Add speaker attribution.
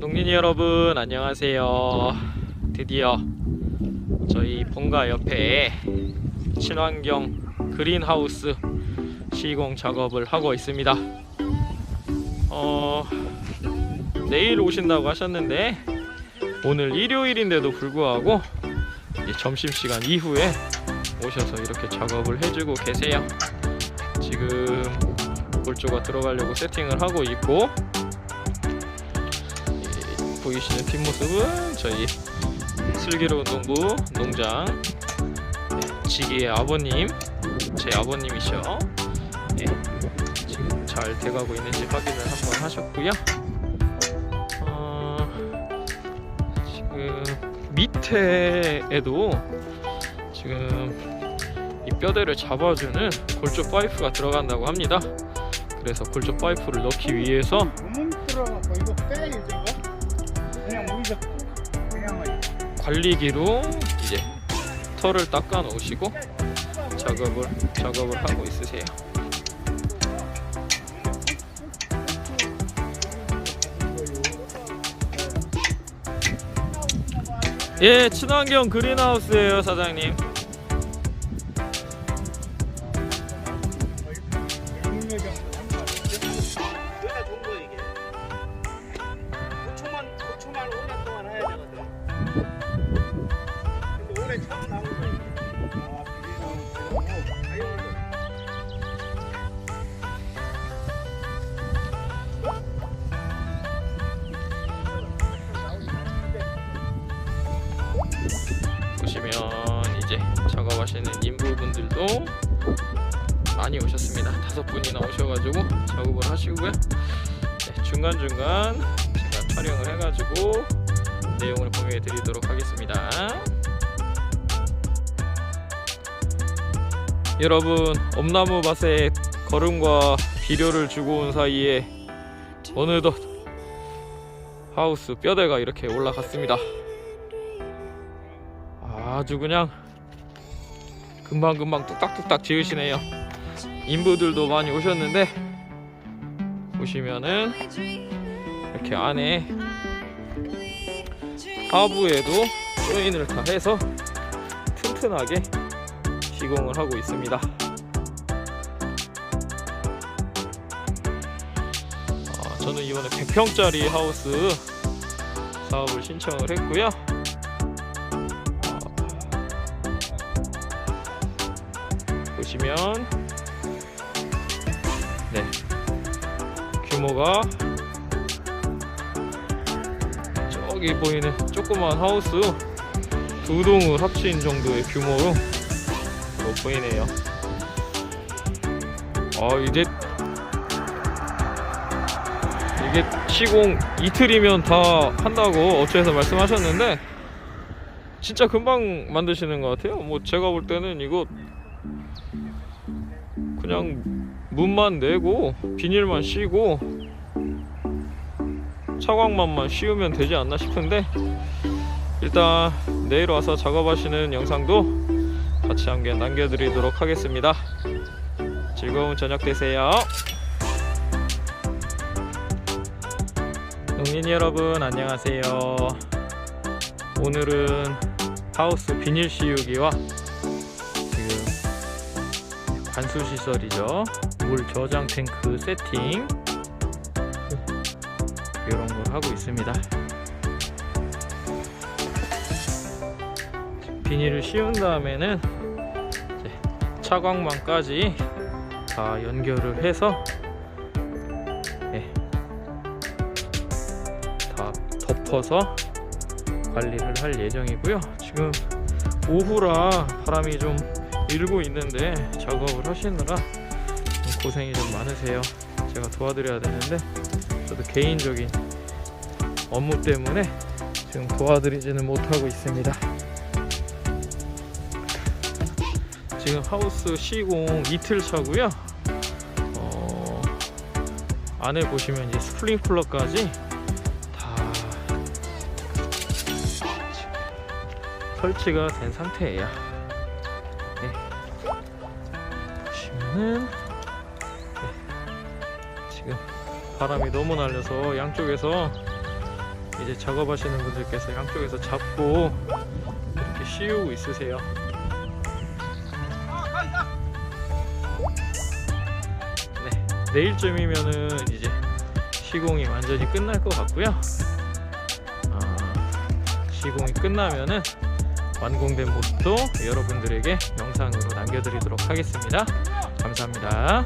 Speaker 1: 여러분 안녕하세요. 드디어 저희 본가 옆에 친환경 그린하우스 시공 작업을 하고 있습니다. 어, 내일 오신다고 하셨는데 오늘 일요일인데도 불구하고 점심시간 이후에 오셔서 이렇게 작업을 해주고 계세요. 지금 골조가 들어가려고 세팅을 하고 있고 이 보이시는 뒷모습은 저희 슬기로운 농부 농장. 네, 지기의 아버님 제 아버님이셔. 예, 지금 잘 돼가고 있는지 확인을 한번 하셨고요. 어, 지금 밑에에도 지금 이 뼈대를 잡아주는 골조 파이프가 들어간다고 합니다. 그래서 골조 파이프를 넣기 위해서
Speaker 2: 그냥
Speaker 1: 관리기로 이제 털을 닦아 놓으시고 작업을 작업을 하고 있으세요. 예, 친환경 그린하우스예요, 사장님. 보시면 이제 작업하시는 인부분들도 많이 오셨습니다. 다섯 분이나 오셔가지고 작업을 하시고요. 네, 중간 중간 제가 촬영을 해가지고 내용을 공유해 드리도록 하겠습니다. 여러분 엄나무 밭에 거름과 비료를 주고 온 사이에 어느덧 하우스 뼈대가 이렇게 올라갔습니다. 아주 그냥 금방금방 뚝딱뚝딱 지으시네요. 인부들도 많이 오셨는데 보시면은 이렇게 안에 하부에도 조인을 다 해서 튼튼하게 시공을 하고 있습니다. 아, 저는 이번에 100평짜리 하우스 사업을 신청을 했고요. 보시면 네 규모가 저기 보이는 조그만 하우스 두 동을 합친 정도의 규모로 로 보이네요. 아 이제 이게 시공 이틀이면 다 한다고 업체에서 말씀하셨는데 진짜 금방 만드시는 것 같아요. 뭐 제가 볼 때는 이거 그냥 문만 내고 비닐만 씌고 차광만만 씌우면 되지 않나 싶은데 일단 내일 와서 작업하시는 영상도 같이 함께 남겨드리도록 하겠습니다. 즐거운 저녁 되세요. 농민 여러분 안녕하세요. 오늘은 하우스 비닐 씌우기와 지금 관수 시설이죠. 물 저장 탱크 세팅 이런 걸 하고 있습니다. 비닐을 씌운 다음에는 차광망까지 다 연결을 해서 예, 다 덮어서 관리를 할 예정이고요. 지금 오후라 바람이 좀 일고 있는데 작업을 하시느라 좀 고생이 좀 많으세요. 제가 도와드려야 되는데 저도 개인적인 업무 때문에 지금 도와드리지는 못하고 있습니다. 지금 하우스 시공 이틀 차고요. 어, 안에 보시면 이제 스프링클러까지 다 설치가 된 상태예요. 네. 보시면은 네. 지금 바람이 너무 날려서 양쪽에서 이제 작업하시는 분들께서 양쪽에서 잡고 이렇게 씌우고 있으세요. 내일쯤이면은 이제 시공이 완전히 끝날 것 같고요. 아, 시공이 끝나면은 완공된 모습도 여러분들에게 영상으로 남겨드리도록 하겠습니다. 감사합니다.